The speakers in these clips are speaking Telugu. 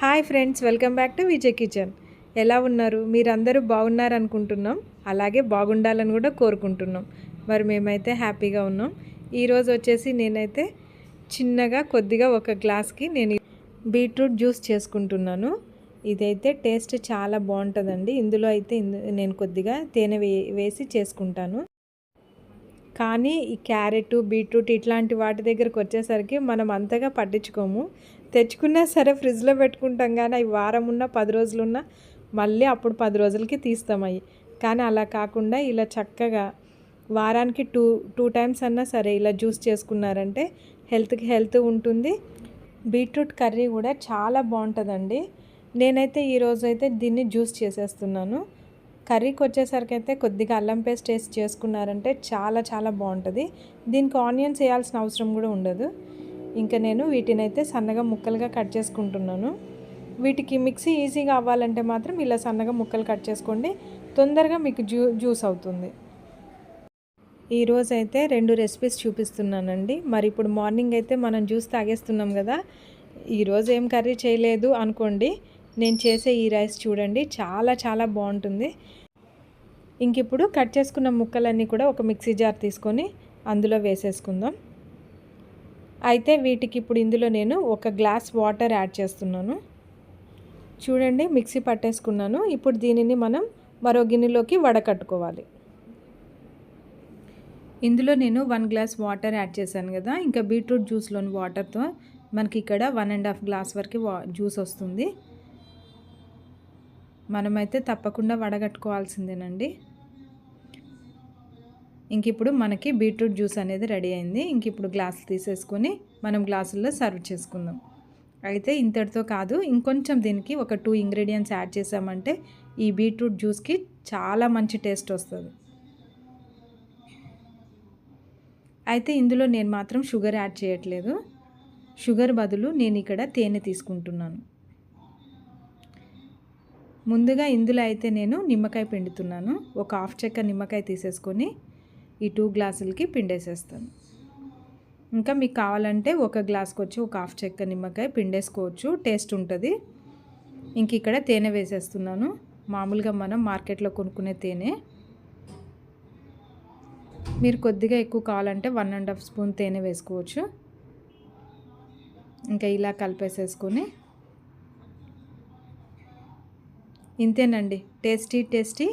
Hi friends welcome back to Vijay kitchen. ఎలా ఉన్నారు? మీరందరూ బాగున్నారు అనుకుంటున్నాం అలాగే బాగుండాలని కూడా కోరుకుంటున్నాం. మరి మేమైతే హ్యాపీగా ఉన్నాం. ఈరోజు వచ్చేసి నేనైతే చిన్నగా కొద్దిగా ఒక గ్లాస్కి నేను బీట్రూట్ జ్యూస్ చేసుకుంటున్నాను. ఇదైతే టేస్ట్ చాలా బాగుంటుందండి. ఇందులో అయితే ఇందు నేను కొద్దిగా తేనె వే వేసి చేసుకుంటాను. కానీ ఈ క్యారెట్ బీట్రూట్ ఇట్లాంటి వాటి దగ్గరకు వచ్చేసరికి మనం అంతగా పట్టించుకోము. తెచ్చుకున్నా సరే ఫ్రిడ్జ్లో పెట్టుకుంటాం కానీ అవి వారం ఉన్నా పది రోజులున్నా మళ్ళీ అప్పుడు పది రోజులకి తీస్తాం అవి కానీ అలా కాకుండా ఇలా చక్కగా వారానికి టూ టూ టైమ్స్ అన్నా సరే ఇలా జ్యూస్ చేసుకున్నారంటే హెల్త్కి హెల్త్ ఉంటుంది. బీట్రూట్ కర్రీ కూడా చాలా బాగుంటుందండి. నేనైతే ఈరోజు అయితే దీన్ని జ్యూస్ చేసేస్తున్నాను. కర్రీకి వచ్చేసరికి అయితే కొద్దిగా అల్లం పేస్ట్ వేసి చేసుకున్నారంటే చాలా చాలా బాగుంటుంది. దీనికి ఆనియన్స్ వేయాల్సిన అవసరం కూడా ఉండదు. ఇంకా నేను వీటిని అయితే సన్నగా ముక్కలుగా కట్ చేసుకుంటున్నాను. వీటికి మిక్సీ ఈజీగా అవ్వాలంటే మాత్రం ఇలా సన్నగా ముక్కలు కట్ చేసుకోండి. తొందరగా మీకు జ్యూ జ్యూస్ అవుతుంది. ఈరోజు అయితే రెండు రెసిపీస్ చూపిస్తున్నానండి. మరి ఇప్పుడు మార్నింగ్ అయితే మనం జ్యూస్ తాగేస్తున్నాం కదా. ఈరోజు ఏం కర్రీ చేయలేదు అనుకోండి. నేను చేసే ఈ రైస్ చూడండి. చాలా చాలా బాగుంటుంది. ఇంక ఇప్పుడు కట్ చేసుకున్న ముక్కలన్నీ కూడా ఒక మిక్సీ జార్ తీసుకొని అందులో వేసేసుకుందాం. అయితే వీటికి ఇప్పుడు ఇందులో నేను ఒక గ్లాస్ వాటర్ యాడ్ చేస్తున్నాను. చూడండి మిక్సీ పట్టేసుకున్నాను. ఇప్పుడు దీనిని మనం మరో గిన్నెలోకి వడకట్టుకోవాలి. ఇందులో నేను వన్ గ్లాస్ వాటర్ యాడ్ చేశాను కదా ఇంకా బీట్రూట్ జ్యూస్లోని వాటర్తో మనకి ఇక్కడ వన్ అండ్ హాఫ్ గ్లాస్ వరకు వా జ్యూస్ వస్తుంది. మనమైతే తప్పకుండా వడగట్టుకోవాల్సిందేనండి. ఇంక ఇప్పుడు మనకి బీట్రూట్ జ్యూస్ అనేది రెడీ అయింది. ఇంక ఇప్పుడు గ్లాసులు తీసేసుకొని మనం గ్లాసుల్లో సర్వ్ చేసుకుందాం. అయితే ఇంతటితో కాదు ఇంకొంచెం దీనికి ఒక టూ ఇంగ్రీడియంట్స్ యాడ్ చేసామంటే ఈ బీట్రూట్ జ్యూస్కి చాలా మంచి టేస్ట్ వస్తుంది. అయితే ఇందులో నేను మాత్రం షుగర్ యాడ్ చేయట్లేదు. షుగర్ బదులు నేను ఇక్కడ తేనె తీసుకుంటున్నాను. ముందుగా ఇందులో అయితే నేను నిమ్మకాయ పిండుతున్నాను. ఒక హాఫ్ చెక్క నిమ్మకాయ తీసేసుకొని ఈ టూ గ్లాసులకి పిండేసేస్తాను. ఇంకా మీకు కావాలంటే ఒక గ్లాస్కి వచ్చి ఒక హాఫ్ చెక్క నిమ్మకాయ పిండేసుకోవచ్చు. టేస్ట్ ఉంటుంది. ఇంక ఇక్కడ తేనె వేసేస్తున్నాను. మామూలుగా మనం మార్కెట్లో కొనుక్కునే తేనె. మీరు కొద్దిగా ఎక్కువ కావాలంటే వన్ అండ్ హాఫ్ స్పూన్ తేనె వేసుకోవచ్చు. ఇంకా ఇలా కలిపేసేసుకొని. ఇంతేనండి. Tasty tasty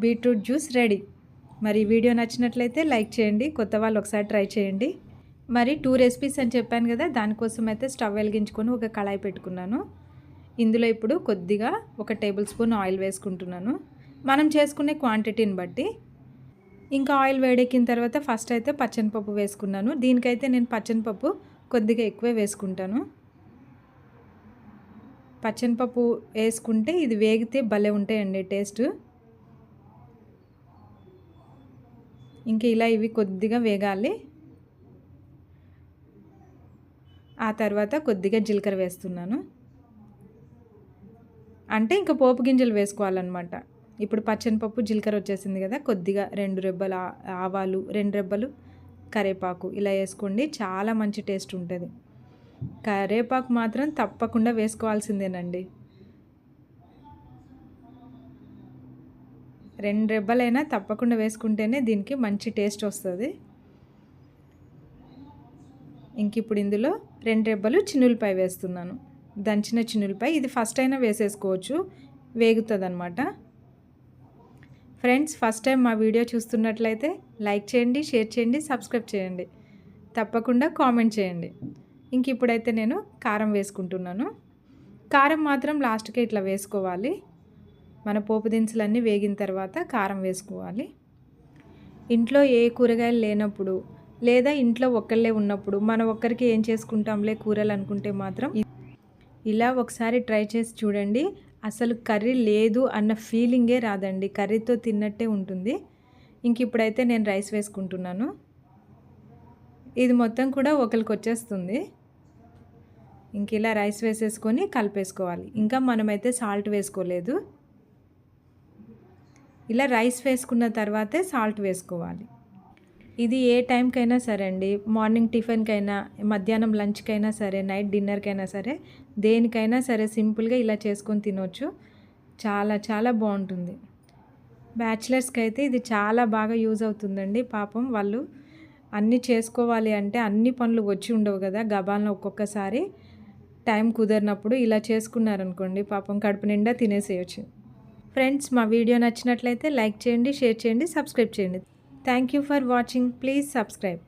beetroot juice ready మరి వీడియో నచ్చినట్లయితే లైక్ చేయండి కొత్త వాళ్ళు ఒకసారి ట్రై చేయండి. మరి టూ రెసిపీస్ అని చెప్పాను కదా దానికోసం అయితే స్టవ్ వెలిగించుకొని ఒక కళాయి పెట్టుకున్నాను. ఇందులో ఇప్పుడు కొద్దిగా ఒక టేబుల్ స్పూన్ ఆయిల్ వేసుకుంటున్నాను. మనం చేసుకునే క్వాంటిటీని బట్టి. ఇంకా ఆయిల్ వేడెక్కిన తర్వాత ఫస్ట్ అయితే పచ్చనిపప్పు వేసుకున్నాను. దీనికైతే నేను పచ్చనిపప్పు కొద్దిగా ఎక్కువే వేసుకుంటాను. పచ్చనిపప్పు వేసుకుంటే ఇది వేగితే భలే ఉంటాయండి టేస్ట్. ఇంకా ఇలా ఇవి కొద్దిగా వేగాలి. ఆ తర్వాత కొద్దిగా జీలకర్ర వేస్తున్నాను. అంటే ఇంకా పోపు గింజలు వేసుకోవాలన్నమాట. ఇప్పుడు పచ్చనిపప్పు జీలకర్ర వచ్చేసింది కదా కొద్దిగా రెండు రెబ్బలు ఆవాలు రెండు రెబ్బలు కరేపాకు ఇలా వేసుకోండి చాలా మంచి టేస్ట్ ఉంటుంది. కరేపాకు మాత్రం తప్పకుండా వేసుకోవాల్సిందేనండి. రెండు రెబ్బలైనా తప్పకుండా వేసుకుంటేనే దీనికి మంచి టేస్ట్ వస్తుంది. ఇంక ఇప్పుడు ఇందులో రెండు రెబ్బలు చినులపై వేస్తున్నాను. దంచిన చినులపై ఇది ఫస్ట్ అయినా వేసేసుకోవచ్చు. వేగుతుంది అనమాట ఫ్రెండ్స్ ఫస్ట్ టైం మా వీడియో చూస్తున్నట్లయితే లైక్ చేయండి షేర్ చేయండి సబ్స్క్రైబ్ చేయండి. తప్పకుండా కామెంట్ చేయండి. ఇంక ఇప్పుడైతే నేను కారం వేసుకుంటున్నాను. కారం మాత్రం లాస్ట్కి ఇట్లా వేసుకోవాలి. మన పోపు దినుసులన్నీ వేగిన తర్వాత కారం వేసుకోవాలి. ఇంట్లో ఏ కూరగాయలు లేనప్పుడు లేదా ఇంట్లో ఒక్కళ్ళే ఉన్నప్పుడు మనం ఒక్కరికి ఏం చేసుకుంటాంలే కూరలు అనుకుంటే మాత్రం ఇలా ఒకసారి ట్రై చేసి చూడండి. అసలు కర్రీ లేదు అన్న ఫీలింగే రాదండి. కర్రీతో తిన్నట్టే ఉంటుంది. ఇంక ఇప్పుడైతే నేను రైస్ వేసుకుంటున్నాను. ఇది మొత్తం కూడా ఒకరికి వచ్చేస్తుంది. ఇంక ఇలా రైస్ వేసేసుకొని కలిపేసుకోవాలి. ఇంకా మనమైతే సాల్ట్ వేసుకోలేదు. ఇలా రైస్ వేసుకున్న తర్వాతే సాల్ట్ వేసుకోవాలి. ఇది ఏ టైంకైనా సరే అండి మార్నింగ్ టిఫిన్కైనా మధ్యాహ్నం లంచ్కైనా సరే నైట్ డిన్నర్కైనా సరే దేనికైనా సరే సింపుల్గా ఇలా చేసుకొని తినొచ్చు. చాలా చాలా బాగుంటుంది. బ్యాచిలర్స్కి అయితే ఇది చాలా బాగా యూజ్ అవుతుందండి. పాపం వాళ్ళు అన్నీ చేసుకోవాలి అంటే అన్ని పనులు వచ్చి ఉండవు కదా గబాలను ఒక్కొక్కసారి టైం కుదరినప్పుడు ఇలా చేసుకున్నారనుకోండి పాపం కడుపు నిండా తినేసేయచ్చు. ఫ్రెండ్స్ మా వీడియో నచ్చినట్లయితే లైక్ చేయండి షేర్ చేయండి సబ్స్క్రైబ్ చేయండి. Thank you for watching please subscribe